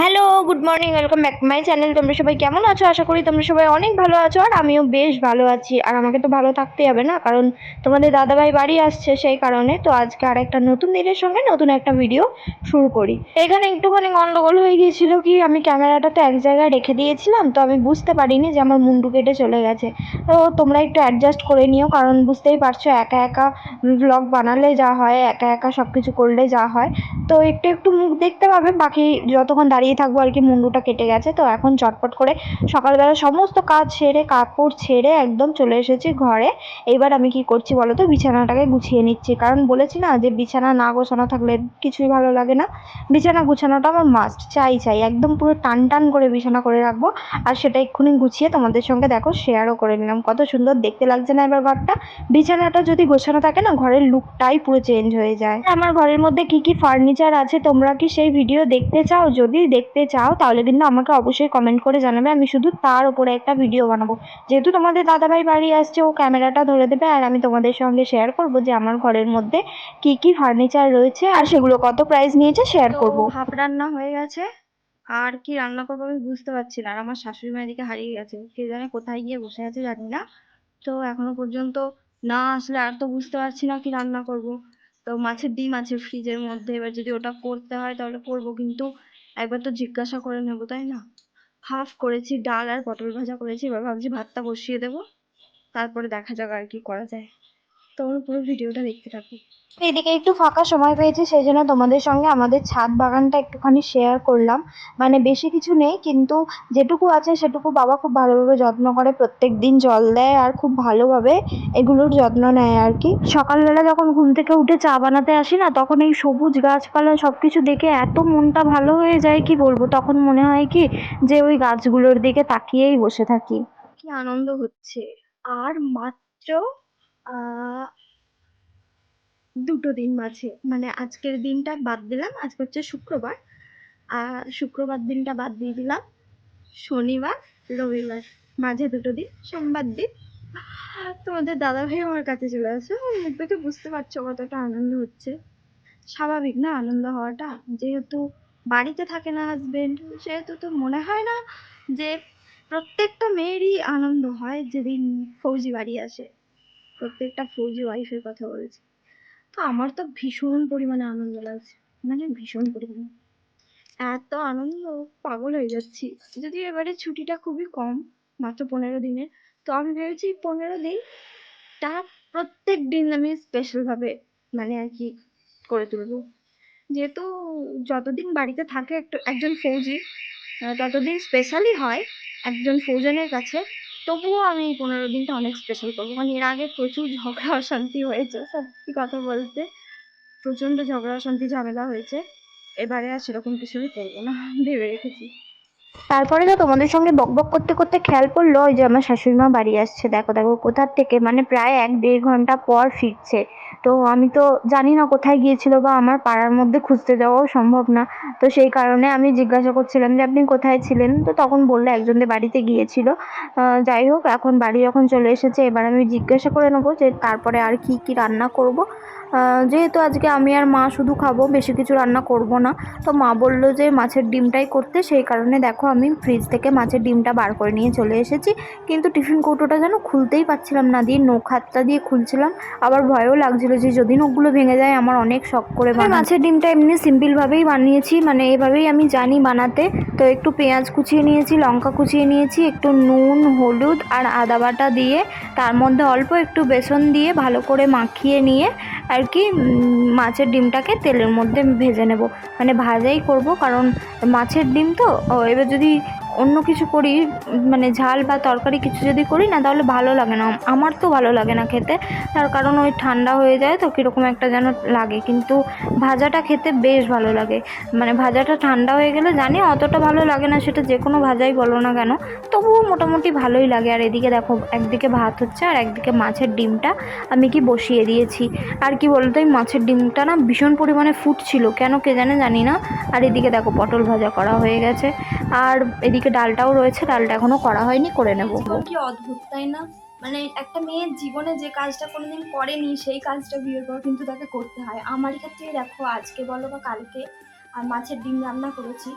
Hello good morning welcome back my channel তোমরা সবাই কেমন আছো? আশা করি তোমরা সবাই অনেক ভালো আছো আর আমিও বেশ ভালো আছি। আর আমাকে তো ভালো থাকতেই হবে না? কারণ তোমাদের দাদাভাই বাড়ি আসছে সেই কারণে তো আজকে আর একটা নতুন দিনের সঙ্গে নতুন একটা ভিডিও শুরু করি। এখানে একটুখানি গন্ডগোল হয়ে গিয়েছিল কি, আমি ক্যামেরাটা তো এক জায়গায় রেখে দিয়েছিলাম, তো আমি বুঝতে পারিনি যে আমার মুন্ডু কেটে চলে গেছে। তো তোমরা একটু অ্যাডজাস্ট করে নিও, কারণ বুঝতেই পারছ একা একা ব্লগ বানালে যা হয়, একা একা সব কিছু করলে যা হয়। তো একটু একটু মুখ দেখতে পাবে, বাকি যতক্ষণ দাঁড়িয়ে থাকব আর কি, মুন্ডুটা কেটে গেছে। তো এখন চটপট করে সকালবেলা সমস্ত কাজ ছেড়ে কাপড় ছেড়ে একদম চলে এসেছি ঘরে। এবার আমি কি করছি বলো তো? বিছানাটাকে গুছিয়ে নিচ্ছি। কারণ বলেছি না যে বিছানা না গোছানো থাকলে কিছুই ভালো লাগে না। বিছানা গুছানোটা আমার মাস্ট চাই চাই। একদম পুরো টান টান করে বিছানা করে রাখব। আর সেটা এক্ষুনি গুছিয়ে তোমাদের সঙ্গে দেখো শেয়ারও করে নিলাম। কত সুন্দর দেখতে লাগছে না এবার ঘরটা? বিছানাটা যদি গোছানো থাকে না, ঘরের লুকটাই পুরো চেঞ্জ হয়ে যায়। আমার ঘরের মধ্যে কি কি ফার্নিচার আছে তোমরা কি সেই ভিডিও দেখতে চাও? যদি দেখতে চাও তাহলে কিন্তু আমাকে অবশ্যই কমেন্ট করে জানাবে। আমি শুধু তার উপরে একটা ভিডিও বানাবো। যেহেতু তোমাদের দাদাভাই বাড়ি আসছে ও ক্যামেরাটা ধরে দেবে আর আমি তোমাদের সঙ্গে শেয়ার করব যে আমার ঘরের মধ্যে কি কি ফার্নিচার রয়েছে আর সেগুলো কত প্রাইস নিয়েছে শেয়ার করব। হাফ রান্না হয়ে গেছে। আর কি রান্না করব আমি বুঝতে পারছি না। আর আমার শাশুড়ি মা এদিকে হারিয়ে গেছে। কে জানে কোথায় গিয়ে বসে আছে জানি না। তো এখনও পর্যন্ত না আসলে আর তো বুঝতে পারছি না কি রান্না করব। তো মাছের ডিম আছে ফ্রিজের মধ্যে। এবার যদি ওটা করতে হয় তাহলে করব কিন্তু একবার তো জিজ্ঞাসা করে নেব, তাই না? হাফ করেছি ডাল আর পটল ভাজা করেছি, এবার ভাবছি ভাতটা বসিয়ে দেবো। তারপরে দেখা যাক আর কি করা যায়। তোমরা পুরো ভিডিওটা দেখতে থাকো। এদিকে একটু ফাঁকা সময় পেয়েছি সেই জন্য তোমাদের সঙ্গে আমাদের ছাদ বাগানটা একটুখানি শেয়ার করলাম। মানে বেশি কিছু নেই কিন্তু যেটুকু আছে সেটুকু বাবা খুব ভালোভাবে যত্ন করে প্রত্যেক দিন জল দেয় আর খুব ভালোভাবে এগুলোর যত্ন নেয় আর কি। সকালবেলা যখন ঘুম থেকে উঠে চা বানাতে আসি না তখন এই সবুজ গাছপালা সব কিছু দেখে এত মনটা ভালো হয়ে যায় কি বলব? তখন মনে হয় কি যে ওই গাছগুলোর দিকে তাকিয়েই বসে থাকি। কি আনন্দ হচ্ছে। আর মাত্র দুটো দিন মাঝে মানে আজকের দিনটা বাদ দিলাম, আজকে হচ্ছে শুক্রবার। আর শুক্রবার দিনটা বাদ দিয়ে দিলাম, শনিবার, রবিবার। মাঝে দুটো দিন, সোমবার দিন। তোমাদের দাদা ভাই আমার কাছে চলে আসে। মুখ দেখে বুঝতে পারছ কতটা আনন্দ হচ্ছে। স্বাভাবিক না আনন্দ হওয়াটা? যেহেতু বাড়িতে থাকে না হাজবেন্ড সেহেতু তো মনে হয় না যে প্রত্যেকটা মেয়েরই আনন্দ হয় যেদিন ফৌজি বাড়ি আসে। প্রত্যেকটা ফৌজি ওয়াইফের কথা বলছি। তো আমার তো ভীষণ পরিমাণে আনন্দ লাগছে। মানে ভীষণ পরিমাণে। এত আনন্দ, পাগল হয়ে যাচ্ছি। যদিও এবারে ছুটিটা খুবই কম, মাত্র পনেরো দিনের। তো আমি ভেবেছি পনেরো দিনটা প্রত্যেক দিন আমি স্পেশাল ভাবে মানে আর কি করে তুলবো। যেহেতু যতদিন বাড়িতে থাকে একটু, একজন ফৌজি ততদিন স্পেশালই হয় একজন ফৌজনের কাছে। তবুও আমি এই পনেরো দিনটা অনেক স্পেশাল করব। মানে এর আগে প্রচুর ঝগড়া অশান্তি হয়েছে, সত্যি কথা বলতে। প্রচণ্ড ঝগড়া অশান্তি ঝামেলা হয়েছে। এবারে আর সেরকম কিছুই করব না, ভেবে রেখেছি। তারপরে তো তোমাদের সঙ্গে বকবক করতে করতে খেয়াল পড়ল, ওই যে আমার শাশুড়ি মা বাড়ি আসছে, দেখো দেখো, কোথার থেকে? মানে প্রায় এক দেড় ঘণ্টা পর ফিরছে। তো আমি তো জানি না কোথায় গিয়েছিল বা আমার পাড়ার মধ্যে খুঁজতে যাওয়াও সম্ভব না। তো সেই কারণে আমি জিজ্ঞাসা করছিলাম যে, আপনি কোথায় ছিলেন? তো তখন বলল একজনদের বাড়িতে গিয়েছিল। যাই হোক, এখন বাড়ি যখন চলে এসেছে, এবার আমি জিজ্ঞাসা করে নেব যে, তারপরে আর কি কি রান্না করব। যেহেতু আজকে আমি আর মা শুধু খাব বেশি কিছু রান্না করব না তো মা বলল যে মাছের ডিমটাই করতে সেই কারণে দেখো আমি ফ্রিজ থেকে মাছের ডিমটা বার করে নিয়ে চলে এসেছি। কিন্তু টিফিন কৌটোটা যেন খুলতেই পারছিলাম না দিয়ে নখ হাতটা দিয়ে খুলছিলাম। আবার ভয়ও লাগছিল যে যদি নখগুলো ভেঙে যায় আমার অনেক শখ করে। মাছের ডিমটা এমনি সিম্পলভাবেই বানিয়েছি মানে এভাবেই আমি জানি বানাতে। তো একটু পেঁয়াজ কুচিয়ে নিয়েছি লঙ্কা কুচিয়ে নিয়েছি একটু নুন হলুদ আর আদা বাটা দিয়ে তার মধ্যে অল্প একটু বেসন দিয়ে ভালো করে মাখিয়ে নিয়ে আর কি মাছের ডিমটাকে তেলের মধ্যে ভেজে নেব। মানে ভাজাই করব, কারণ মাছের ডিম তো এবার যদি অন্য কিছু করি মানে ঝাল বা তরকারি কিছু যদি করি না, তাহলে ভালো লাগে না। আমার তো ভালো লাগে না খেতে। তার কারণ ওই ঠান্ডা হয়ে যায় তো, কীরকম একটা যেন লাগে। কিন্তু ভাজাটা খেতে বেশ ভালো লাগে। মানে ভাজাটা ঠান্ডা হয়ে গেলে জানি অতটা ভালো লাগে না, সেটা যে কোনো ভাজাই বলো না কেন। তবুও মোটামুটি ভালোই লাগে। আর এদিকে দেখো, একদিকে ভাত হচ্ছে আর একদিকে মাছের ডিমটা আমি কি বসিয়ে দিয়েছি। আর কি বলতো, এই মাছের ডিমটা না ভীষণ পরিমাণে ফুটছিল। কেন কে জানে জানি না। আর এদিকে দেখো, পটল ভাজা করা হয়ে গেছে। আর এদিকে ডালটাও রয়েছে, ডালটা এখনও করা হয়নি, করে নেব। কি অদ্ভুত, তাই না? মানে একটা মেয়ের জীবনে যে কাজটা কোনোদিন করেনি, সেই কাজটা বিয়ের পর কিন্তু তাকে করতে হয়। আমার ক্ষেত্রে দেখো, আজকে বলো বা কালকে, আর মাছের ডিম রান্না করেছি।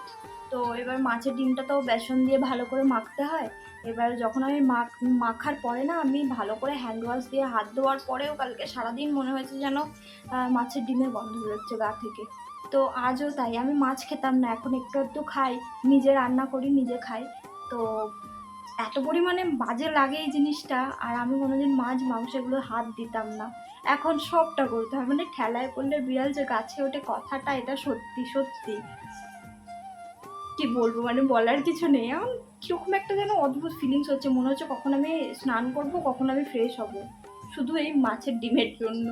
তো এবার মাছের ডিমটা তো বেসন দিয়ে ভালো করে মাখতে হয়। এবার যখন আমি মাখ, মাখার পরে না, আমি ভালো করে হ্যান্ড ওয়াশ দিয়ে হাত ধোয়ার পরেও কালকে সারাদিন মনে হয়েছে যেন মাছের ডিমের গন্ধ বেরোচ্ছে গা থেকে। তো আজও তাই, আমি মাছ খেতাম না, এখন একটু একটু খাই, নিজে রান্না করি, নিজে খাই। তো এত পরিমাণে বাজে লাগে এই জিনিসটা, আর আমি কোনোদিন মাছ মাংস এগুলো হাত দিতাম না। এখন সবটা করতে হয় মানে ঠেলায় পড়লে বিড়াল যে গাছে ওঠে, কথাটা এটা সত্যি সত্যি। কি বলব মানে বলার কিছু নেই। এখন কীরকম একটা যেন অদ্ভুত ফিলিংস হচ্ছে, মনে হচ্ছে কখন আমি স্নান করব, কখন আমি ফ্রেশ হব। শুধু এই মাছের ডিমের জন্য।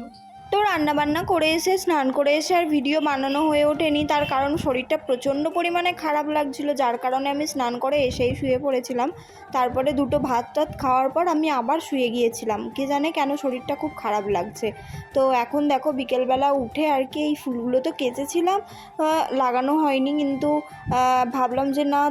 তো রান্নাবান্না করে এসে, স্নান করে এসে আর ভিডিও বানানো হয়ে ওঠেনি। তার কারণ শরীরটা প্রচণ্ড পরিমাণে খারাপ লাগছিল, যার কারণে আমি স্নান করে এসেই শুয়ে পড়েছিলাম। তারপরে দুটো ভাত টাত খাওয়ার পর আমি আবার শুয়ে গিয়েছিলাম। কে জানে কেন শরীরটা খুব খারাপ লাগছে। তো এখন দেখো বিকেলবেলা উঠে আর কি এই ফুলগুলো তো কেচেছিলাম লাগানো হয়নি কিন্তু ভাবলাম যে না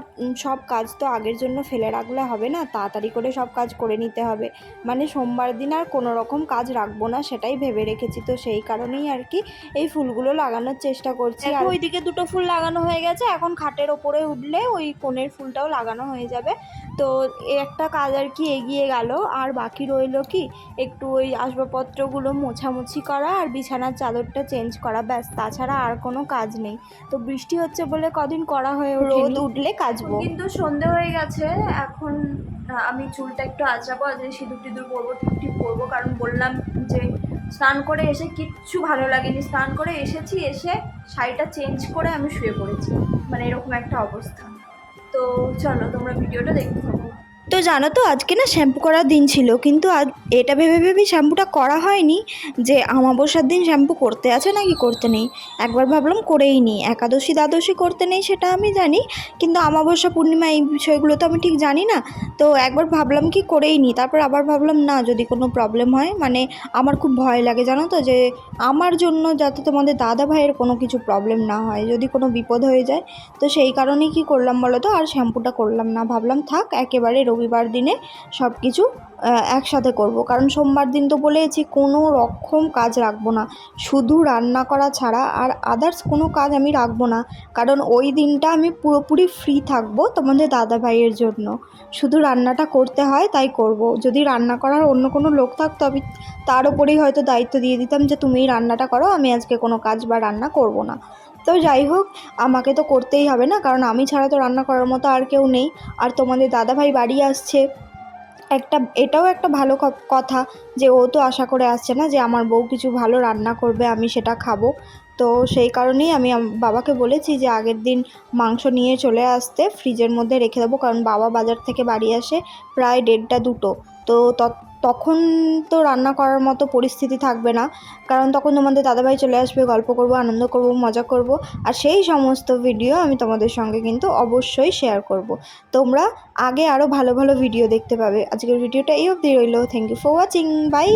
সব কাজ তো আগের জন্য ফেলে রাখলে হবে না, তাড়াতাড়ি করে সব কাজ করে নিতে হবে। মানে সোমবার দিন আর কোনো রকম কাজ রাখব না সেটাই ভেবে রেখেছি। তো সেই কারণেই আর কি এই ফুলগুলো লাগানোর চেষ্টা করছি। আর ওইদিকে দুটো ফুল লাগানো হয়ে গেছে। এখন খাটের ওপরে উঠলে ওই কোণের ফুলটাও লাগানো হয়ে যাবে। তো একটা কাজ আর কি এগিয়ে গেল। আর বাকি রইল কি একটু ওই আসবাবপত্রগুলো মোছামুছি করা আর বিছানার চাদরটা চেঞ্জ করা। ব্যাস তাছাড়া আর কোনো কাজ নেই। তো বৃষ্টি হচ্ছে বলে কদিন করা হয়ে রোদ উঠলে কাচবো। কিন্তু সন্ধে হয়ে গেছে। এখন আমি চুলটা একটু আঁচড়াবো আজকে সিঁদুর টিঁদুর পরবো টিপ পরবো। কারণ বললাম যে স্নান করে এসে কিচ্ছু ভালো লাগেনি। স্নান করে এসেছি, এসে শাড়িটা চেঞ্জ করে আমি শুয়ে পড়েছি। মানে এরকম একটা অবস্থা। তো চলো, তোমরা ভিডিওটা দেখতে থাকো। তো জানো তো, আজকে না শ্যাম্পু করার দিন ছিল, কিন্তু আজ এটা ভেবে ভেবে শ্যাম্পুটা করা হয়নি যে আমাবস্যার দিন শ্যাম্পু করতে আছে নাকি করতে নেই। একবার ভাবলাম করেই নিই একাদশী দ্বাদশী করতে নেই সেটা আমি জানি, কিন্তু আমাবস্যা পূর্ণিমা এই বিষয়গুলো তো আমি ঠিক জানি না, তো একবার ভাবলাম কি করেই নিই তারপর আবার ভাবলাম না, যদি কোনো প্রবলেম হয় মানে আমার খুব ভয় লাগে, জানো তো, যে আমার জন্য যাতে তোমাদের দাদা ভাইয়ের কোনো কিছু প্রবলেম না হয়, যদি কোনো বিপদ হয়ে যায়, তো সেই কারণেই কি করলাম বলো তো, আর শ্যাম্পুটা করলাম না, ভাবলাম থাক, একেবারে রবিবার দিনে সব কিছু একসাথে করব। কারণ সোমবার দিন তো বলেছি কোনো রকম কাজ রাখব না। শুধু রান্না করা ছাড়া আর আদার্স কোনো কাজ আমি রাখব না। কারণ ওই দিনটা আমি পুরোপুরি ফ্রি থাকব তোমাদের দাদা ভাইয়ের জন্য। শুধু রান্নাটা করতে হয়, তাই করব। যদি রান্না করার অন্য কোনো লোক থাকতো, আমি তার উপরেই হয়তো দায়িত্ব দিয়ে দিতাম যে, তুমি রান্নাটা করো, আমি আজকে কোনো কাজ বা রান্না করব না। তো যাই হোক, আমাকে তো করতেই হবে না, কারণ আমি ছাড়া তো রান্না করার মতো আর কেউ নেই। আর তোমাদের দাদাভাই বাড়ি আসছে। একটা, এটাও একটা ভালো কথা যে ও তো আশা করে আসছে না যে আমার বউ কিছু ভালো রান্না করবে, আমি সেটা খাব। তো সেই কারণেই আমি বাবাকে বলেছি যে আগের দিন মাংস নিয়ে চলে আসতে, ফ্রিজের মধ্যে রেখে দেবো, কারণ বাবা বাজার থেকে বাড়ি আসে প্রায় দেড়টা দুটো। তো ত- তখন তো রান্না করার মতো পরিস্থিতি থাকবে না। কারণ তখন তোমাদের দাদাভাই চলে আসবে, গল্প করব, আনন্দ করব, মজা করব। আর সেই সমস্ত ভিডিও আমি তোমাদের সঙ্গে কিন্তু অবশ্যই শেয়ার করব। তোমরা আগে আরও ভালো ভালো ভিডিও দেখতে পাবে। আজকের ভিডিওটা এই অবধি রইল। Thank you for watching bye